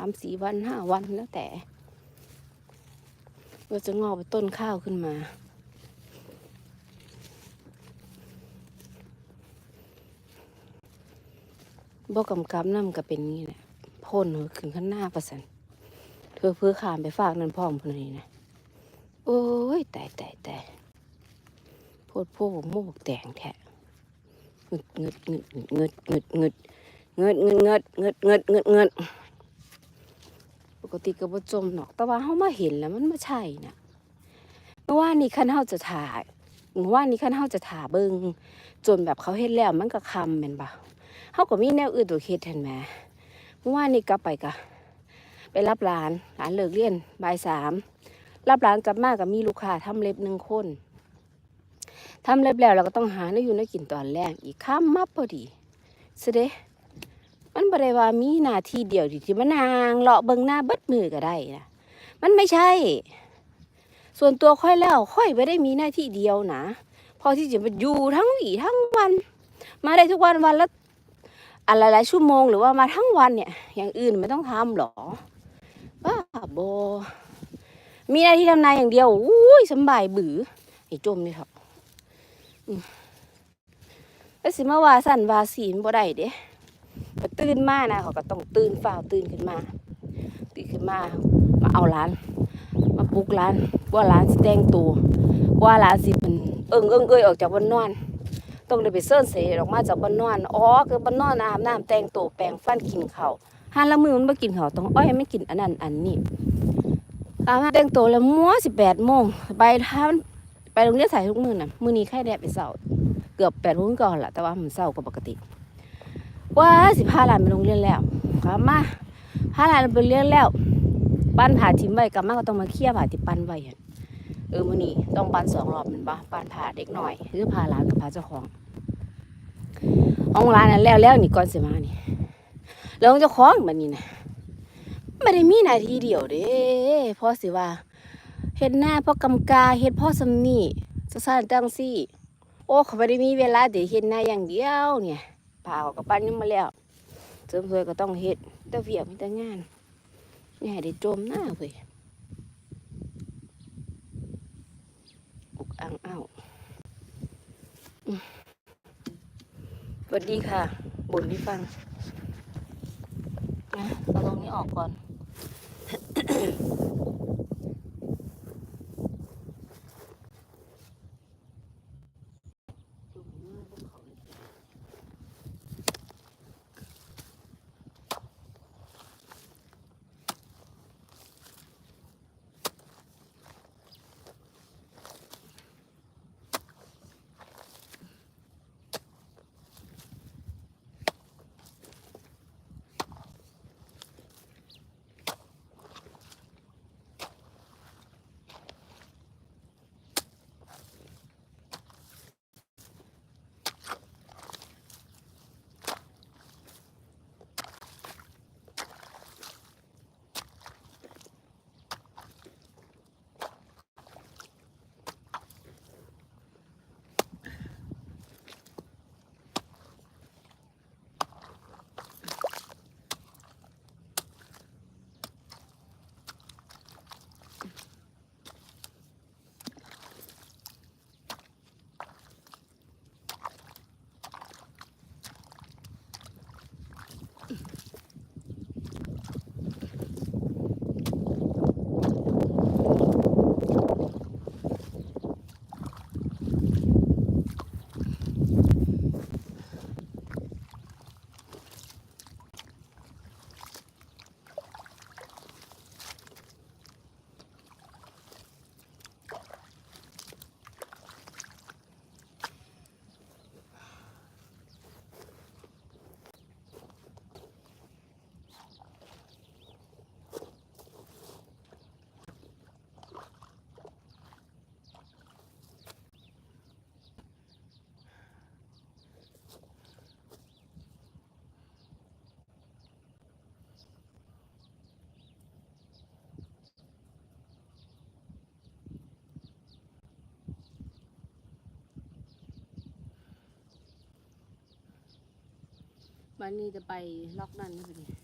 ามสี่วันห้าวันแล้วแต่ก็จะงอกไปต้นข้าวขึ้นมาบ่กำกับน้ำก็เป็นงี้แหละพ่นหัวขึ้นข้างหน้าประสันเธอเพื่อขามไปฝากนั่นพ่อมพนนี้นะ โอ้ยแต่แต่แต่โพดพวกโมกแต่งแท้เงึดเงึดเงึดเงึดเงึดเงึดเงึดเงึดเงึดเงึดเงึดเงึด กติก็บ่จมหรอก แต่ว่าเฮามาเห็นแล้วมันไม่ใช่นะเมื่อวานนี้คันเฮาจะถ่ายเมื่อวานนี้คันเฮาจะถ่าเบิ่งจนแบบเขาเฮ็ดแล้วมันก็คำแม่นบ่เขาก็มีแนวอื่นตัวคิดเห็นไหมเมื่อวานนี้กลับไปกะไปรับหลานหลานเลิกเรียนบ่ายสามรับหลานกลับมากับมีลูกค้าทำเล็บหนึ่งคนทำเล็บแล้วเราก็ต้องหาเนื้ออยู่เนื้อกินตอนแรกอีกข้ามมับพอดีเสเดะ มันบริว่ามีหน้าที่เดียวที่ที่มานางเลาะเบิงหน้าเบิดมือก็ได้นะมันไม่ใช่ ส่วนตัวค่อยแล้วค่อยไม่ได้มีหน้าที่เดียวนะพอที่จะมาอยู่ทั้งวี่ทั้งวัน มาได้ทุกวันวันละอะไรหลายชั่วโมงหรือว่ามาทั้งวันเนี่ย อย่างอื่นไม่ต้องทำหรอบ้าโบมีหน้าที่ทำนายอย่างเดียวอุ้ยสบายบือไอ้จมนี่เถอะแล้วสิมาว่าสั่นว่าสีนบ่ได้เด้ ก็ตื่นมานะเขาก็ต้องตื่นฝ้าวตื่นขึ้นมา ตื่นขึ้นมา มาเอาร้าน มาปลุกร้านว่าร้านสิแต่งตัวว่าร้านสิมันเอิงเอิงเอ้ยออกจากบนนอน ต้องได้ไปเสิร์นเสยออกมาจากบ้านนอนอ๋อคือบ้านนอนอาบน้ำแต่งตัวแปรงฟันกินข้าวห้าละมือมันไม่กินข้าวต้องอ้อยไม่กินอันนั้นอันนี้อาบน้ำแต่งตัวแล้วมัวสิบแปดโมงไปทำไปโรงเรียนสายทุกมือน่ะมือนี้แค่แดดไปเสาร์เกือบแปดโมงก่อนแหละแต่ว่ามันเศร้ากว่าปกติ ว่าสิพาหลานไปโรงเรียนแล้วกลับมาพาหลานไปเรียนแล้ว ปั้นผ่าทิมไว้กลับมาก็ต้องมาเคลียร์ผ่าที่ปั้นไว้เออมื่อนี้ต้องปั้นสองรอบมันปะปั้นผ่าเด็กหน่อยหรือผ่าหลานกับผ่าเจ้าของของร้านนั้นแล้วแล้วนี่ก่อนสิมานี่แล้วเจ้าของบัดนี้นะไม่ได้มีนาทีเดียวเด้เพราะสิว่าเฮ็ดหน้าเพราะกำกาเฮ็ดพราะสำนี่จะสร้างจังซี่ โอ้เขาไม่ได้มีเวลาเดี๋ยวเฮ็ดหน้าอย่างเดียวเนี่ย ผ่าออกกับปั้นนี่มาแล้วเสริมสวยก็ต้องเฮ็ดแต่เวียกมีแต่งานนี่ให้ได้จมหน้าเว้ยอุกอังอ้าวสวัสดีค่ะบ่นให้ฟังนะเอาตรงนี้ออกก่อน วันนี้จะไปล็อกนั่นพอดี